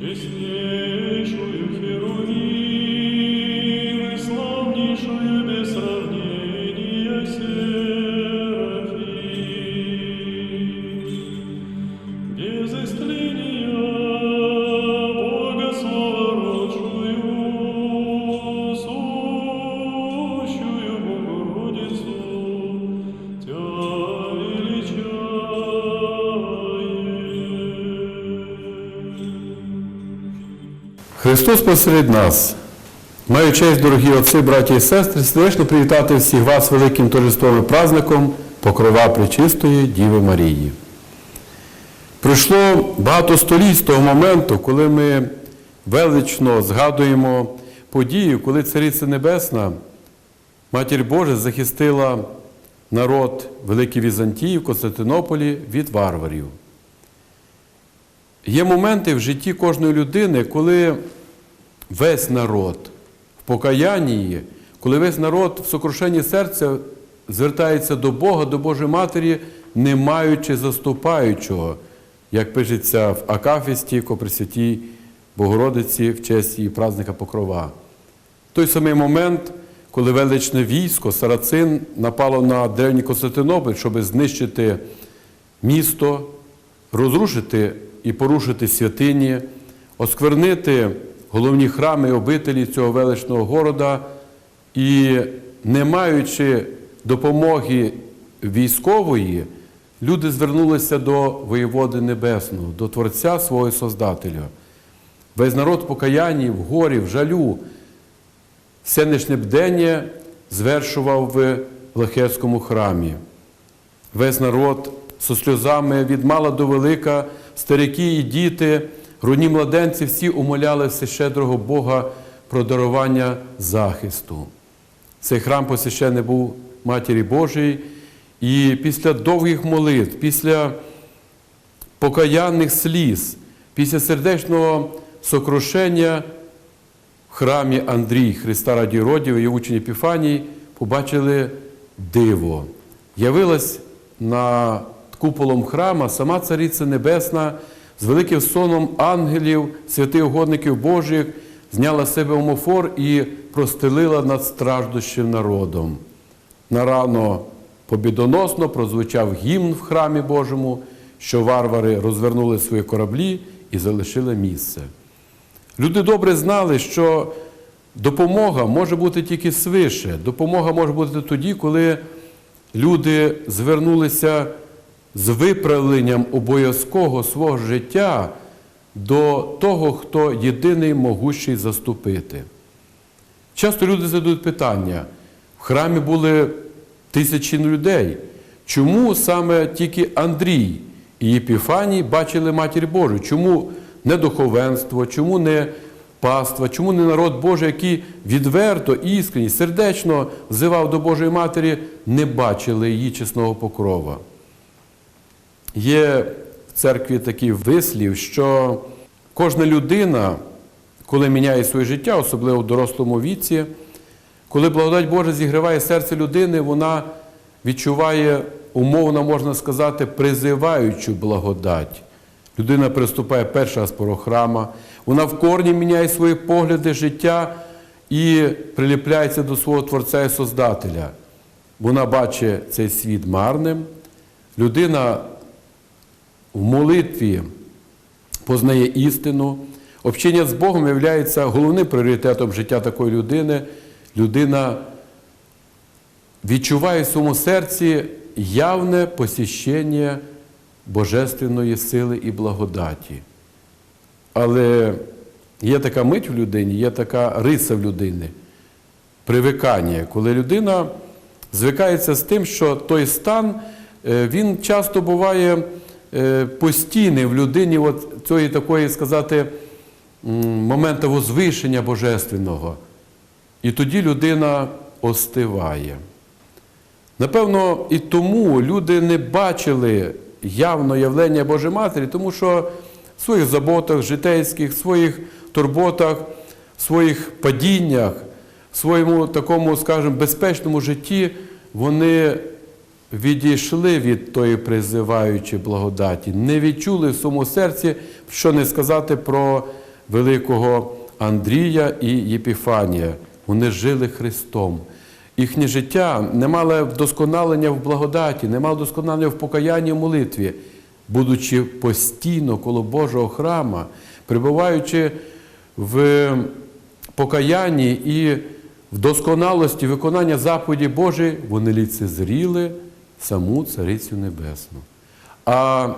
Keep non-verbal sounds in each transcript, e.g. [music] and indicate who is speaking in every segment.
Speaker 1: Tschüss.
Speaker 2: Христос посеред нас. Маю честь, дорогі отці, браті і сестри, сердечно привітати всіх вас великим торжеством і праздником Покрова Пречистої Діви Марії. Пройшло багато століть з того моменту, коли ми велично згадуємо подію, коли Цариця Небесна, Матір Божа, захистила народ Великий Візантії в Константинополі від варварів. Є моменти в житті кожної людини, коли весь народ в покаянні, коли весь народ в сокрушенні серця звертається до Бога, до Божої Матері, не маючи заступаючого, як пишеться в Акафісті, Копресвятій Богородиці в честь її праздника Покрова. Той самий момент, коли величне військо Сарацин напало на древній Константинополь, щоб знищити місто, розрушити і порушити святині, осквернити головні храми обителі цього величного города, і не маючи допомоги військової, люди звернулися до воєводи Небесного, до Творця свого Создателя. Весь народ покаянні, в горі, в жалю, сенешне бдення звершував в Лахецькому храмі. Весь народ зі сльозами від мала до велика, старики і діти, грудні младенці, всі умоляли всещедрого Бога про дарування захисту. Цей храм посвящений був Матері Божій, і після довгих молитв, після покаянних сліз, після сердечного сокрушення в храмі Андрій Христа Раді Родів і учень Епіфаній побачили диво. Явилась над куполом храма сама Цариця Небесна з великим соном ангелів, святих угодників Божих, зняла з себе омофор і простелила над страждущим народом. Нарано побідоносно прозвучав гімн в храмі Божому, що варвари розвернули свої кораблі і залишили місце. Люди добре знали, що допомога може бути тільки свише. Допомога може бути тоді, коли люди звернулися з виправленням обов'язкового свого життя до того, хто єдиний могущий заступити. Часто люди задають питання: в храмі були тисячі людей. Чому саме тільки Андрій і Єпіфаній бачили Матір Божу? Чому не духовенство, чому не паства, чому не народ Божий, який відверто, іскренні, сердечно взивав до Божої Матері, не бачили її чесного покрова? Є в церкві такий вислів, що кожна людина, коли міняє своє життя, особливо в дорослому віці, коли благодать Божа зігріває серце людини, вона відчуває, умовно можна сказати, призиваючу благодать. Людина приступає перший раз порог храма, вона в корні міняє свої погляди, життя і приліпляється до свого Творця і Создателя. Вона бачить цей світ марним. Людина в молитві познає істину. Общення з Богом є головним пріоритетом життя такої людини. Людина відчуває в своєму серці явне посіщення божественної сили і благодаті. Але є така мить в людині, є така риса в людини, привикання, коли людина звикається з тим, що той стан, е, він часто буває постійний в людині, от цієї такої, сказати, моменту возвишення божественного. І тоді людина остиває. Напевно, і тому люди не бачили явно явлення Божої Матері, тому що в своїх заботах житейських, в своїх турботах, в своїх падіннях, в своєму такому, скажімо, безпечному житті вони відійшли від тої призиваючої благодаті, не відчули в своєму серці, що не сказати про великого Андрія і Єпіфанія. Вони жили Христом. Їхнє життя не мало вдосконалення в благодаті, не мало вдосконалення в покаянні в молитві, будучи постійно коло Божого храма, перебуваючи в покаянні і в досконалості виконання заповіді Божої, вони ліцезріли саму Царицю Небесну. А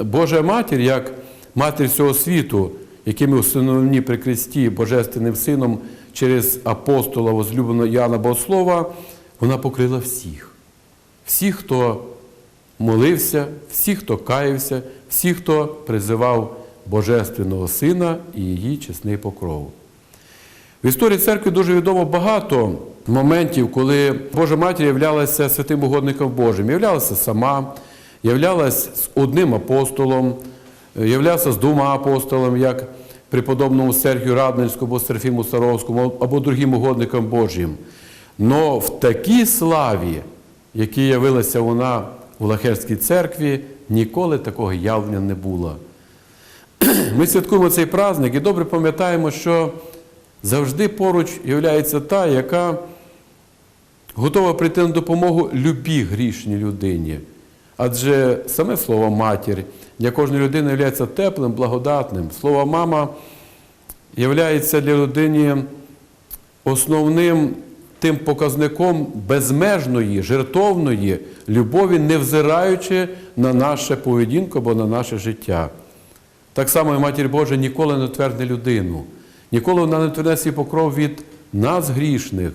Speaker 2: Божа Матір, як матір всього світу, якими усиновлені при Христі Божественним Сином через апостола возлюбленого Яна Богослова, вона покрила всіх. Всіх, хто молився, всіх, хто каявся, всіх, хто призивав Божественного Сина і її чесний покров. В історії церкви дуже відомо багато моментів, коли Божа Матір являлася святим угодником Божим. Являлася сама, являлася з одним апостолом, являлася з двома апостолами, як преподобному Сергію Радненському або Серафіму Саровському, або другим угодником Божим. Но в такій славі, якій явилася вона у Лахерській церкві, ніколи такого явлення не було. [clears throat] Ми святкуємо цей праздник і добре пам'ятаємо, що завжди поруч є та, яка готова прийти на допомогу любій грішній людині. Адже саме слово матір для кожної людини є теплим, благодатним. Слово мама є для людини основним тим показником безмежної, жертовної любові, невзираючи на нашу поведінку або на наше життя. Так само і Матір Божа ніколи не твердне людину, ніколи вона не свій покров від нас, грішних,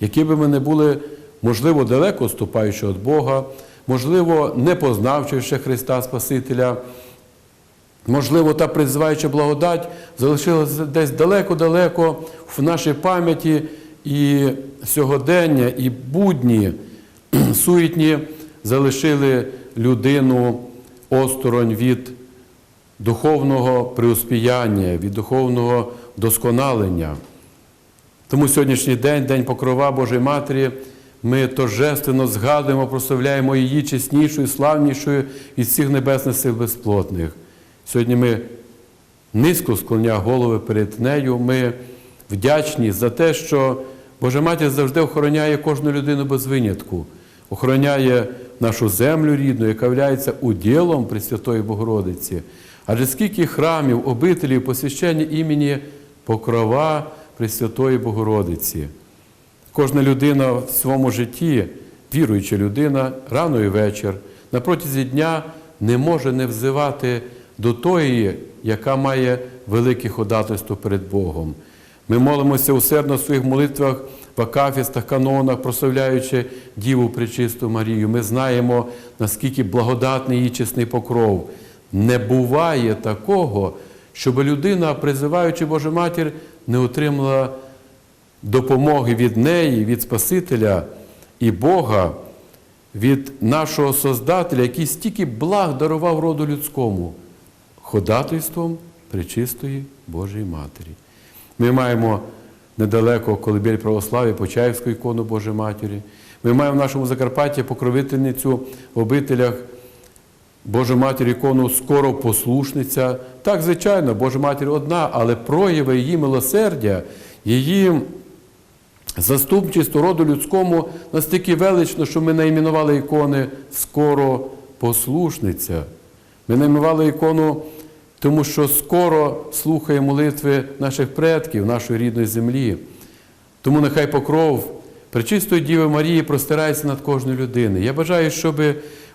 Speaker 2: які би ми не були, можливо, далеко ступаючи від Бога, можливо, не познавши ще Христа Спасителя, можливо, та призиваюча благодать залишилася десь далеко-далеко в нашій пам'яті і сьогодення, і будні [clears throat] суетні залишили людину осторонь від духовного преуспіяння, від духовного досконалення. Тому сьогоднішній день, День Покрова Божої Матері, ми торжественно згадуємо, прославляємо її чеснішою, славнішою від всіх небесних сил безплотних. Сьогодні ми низько склоняємо голови перед нею. Ми вдячні за те, що Божа Матір завжди охороняє кожну людину без винятку, охороняє нашу землю рідну, яка є уділом Пресвятої Богородиці. Адже скільки храмів, обителів, посвящення імені Покрова Пресвятої Богородиці. Кожна людина в своєму житті, віруюча людина, рано і вечір, на протязі дня не може не взивати до тої, яка має велике ходатайство перед Богом. Ми молимося усердно в своїх молитвах, в акафістах, канонах, прославляючи Діву Пречисту Марію. Ми знаємо, наскільки благодатний її чесний покров. Не буває такого, щоб людина, призиваючи Божу Матір, не отримала допомоги від неї, від Спасителя і Бога, від нашого Создателя, який стільки благ дарував роду людському, ходатайством Пречистої Божої Матері. Ми маємо недалеко колибель православ'я Почаївську ікону Божої Матері. Ми маємо в нашому Закарпатті покровительницю в обителях Божа Матір ікону скоро послушниця. Так, звичайно, Божа Матір одна, але прояви її милосердя, її заступництво роду людському настільки велично, що ми найменували ікони скоро послушниця. Ми найменували ікону, тому що скоро слухає молитви наших предків, нашої рідної землі. Тому нехай покров Пречистої Діви Марії простирається над кожною людиною. Я бажаю, щоб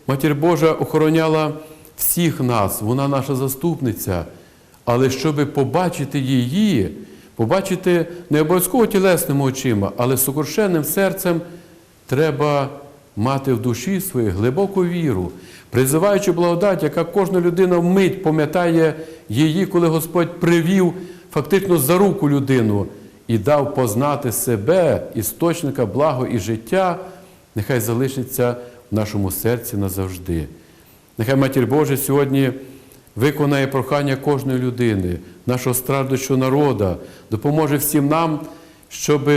Speaker 2: Матір Божа охороняла всіх нас, вона наша заступниця, але щоб побачити її, побачити не обов'язково тілесними очима, але сокрушенним серцем треба мати в душі своїй глибоку віру, призиваючи благодать, яка кожна людина вмить пам'ятає її, коли Господь привів фактично за руку людину і дав познати себе, істочника благо і життя, нехай залишиться нашому серці назавжди. Нехай Матір Божа сьогодні виконає прохання кожної людини, нашого страждущого народу, допоможе всім нам, щоб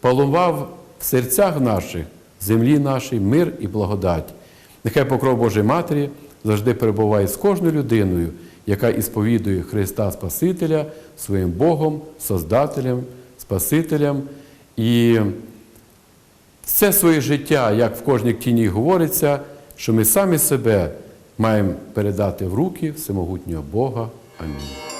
Speaker 2: палував в серцях наших, землі нашій мир і благодать. Нехай покров Божої Матері завжди перебуває з кожною людиною яка ісповідує Христа Спасителя своїм Богом, Создателем, Спасителем. І все своє життя, як в кожній тіні говориться, що ми самі себе маємо передати в руки всемогутнього Бога. Амінь.